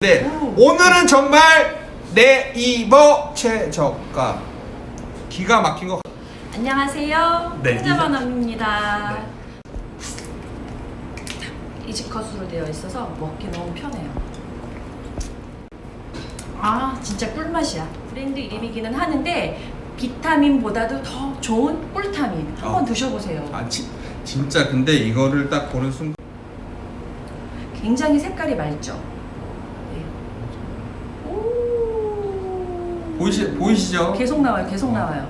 네, 오. 오늘은 정말 네이버 최저가 기가 막힌 거. 안녕하세요. 네, 홍자반업입니다. 이지컷으로 되어 있어서 먹기 너무 편해요. 아, 진짜 꿀맛이야. 브랜드 이름이기는 하는데 비타민보다도 더 좋은 꿀타민. 한번 어. 드셔보세요. 아, 지, 진짜 근데 이거를 딱 보는 순간 굉장히 색깔이 맑죠. 네. 오. 보이시 보이시죠? 계속 나와요. 계속 나와요.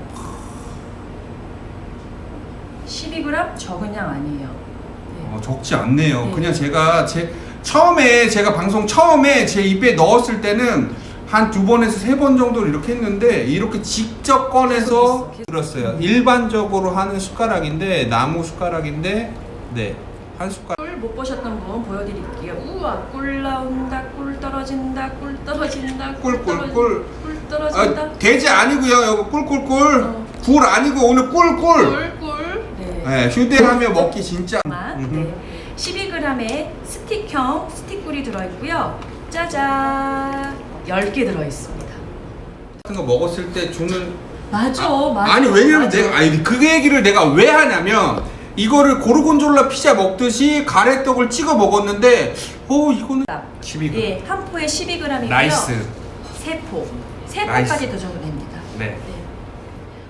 12g 적은 양 아니에요. 네. 어, 적지 않네요. 네. 그냥 제가 제 처음에 제가 방송 처음에 제 입에 넣었을 때는 한 두 번에서 세 번 정도를 이렇게 했는데 이렇게 직접 꺼내서. 들었어요. 일반적으로 하는 숟가락인데 나무 숟가락인데 네. 한 숟가락 꿀 못 보셨던 분 보여드릴게요. 우와 꿀 나온다 꿀 떨어진다 꿀 떨어진다 꿀, 꿀, 떨어진다, 꿀. 꿀 떨어진다 아, 돼지 아니고요. 이거 꿀꿀꿀. 어. 굴 아니고 오늘 꿀꿀. 꿀 꿀 네. 네, 휴대하며 먹기 진짜. 맛, 음흠. 네. 12g의 스틱형 스틱꿀이 들어있고요. 짜잔 10개 들어있습니다. 같은 거 먹었을 때 주는 맞아 아, 맞아 아니 왜냐면 맞아. 내가 아니 그 얘기를 내가 왜 하냐면 이거를 고르곤졸라 피자 먹듯이 가래떡을 찍어 먹었는데 어 이거는 12g. 예, 한 포에 12g이고요. 나이스. 세 포. 세 나이스. 포까지 드셔도 됩니다. 네.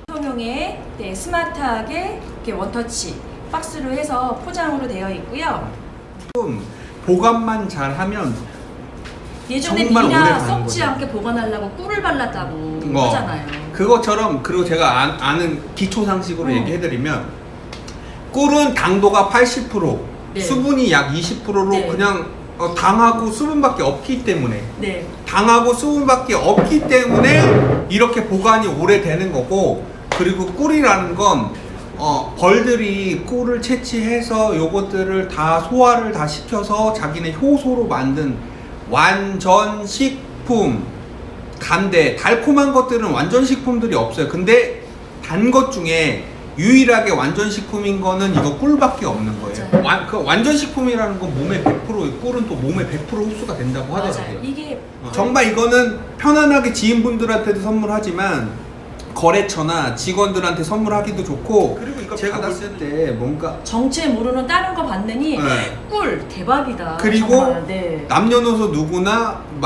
통용에 네, 스마트하게 이렇게 원터치 박스로 해서 포장으로 되어 있고요. 좀 보관만 잘하면 예전에 정말 오래 미라 가는 썩지 거죠. 않게 보관하려고 꿀을 발랐다고 뭐, 하잖아요. 그것처럼 그리고 제가 아, 아는 기초 상식으로 어. 얘기해드리면 꿀은 당도가 80% 네. 수분이 약 20%로 네. 그냥 어, 당하고 수분밖에 없기 때문에 네. 당하고 수분밖에 없기 때문에 이렇게 보관이 오래 되는 거고 그리고 꿀이라는 건 어, 벌들이 꿀을 채취해서 요것들을 다 소화를 다 시켜서 자기네 효소로 만든 완전 식품 간데 달콤한 것들은 완전 식품들이 없어요 근데 단 것 중에 유일하게 완전 식품인 거는 이거 꿀밖에 없는 거예요. 완, 그 완전 식품이라는 건 몸에 100% 꿀은 또 몸에 100% 흡수가 된다고 하더라고요 맞아요. 이게 어, 정말 이거는 편안하게 지인분들한테도 선물하지만 거래처나 직원들한테 선물하기도 좋고 그리고 이거 제가 봤을 때 뭔가 정체 모르는 다른 거 봤느니 네. 꿀 대박이다. 그리고 정말, 네. 남녀노소 누구나 마-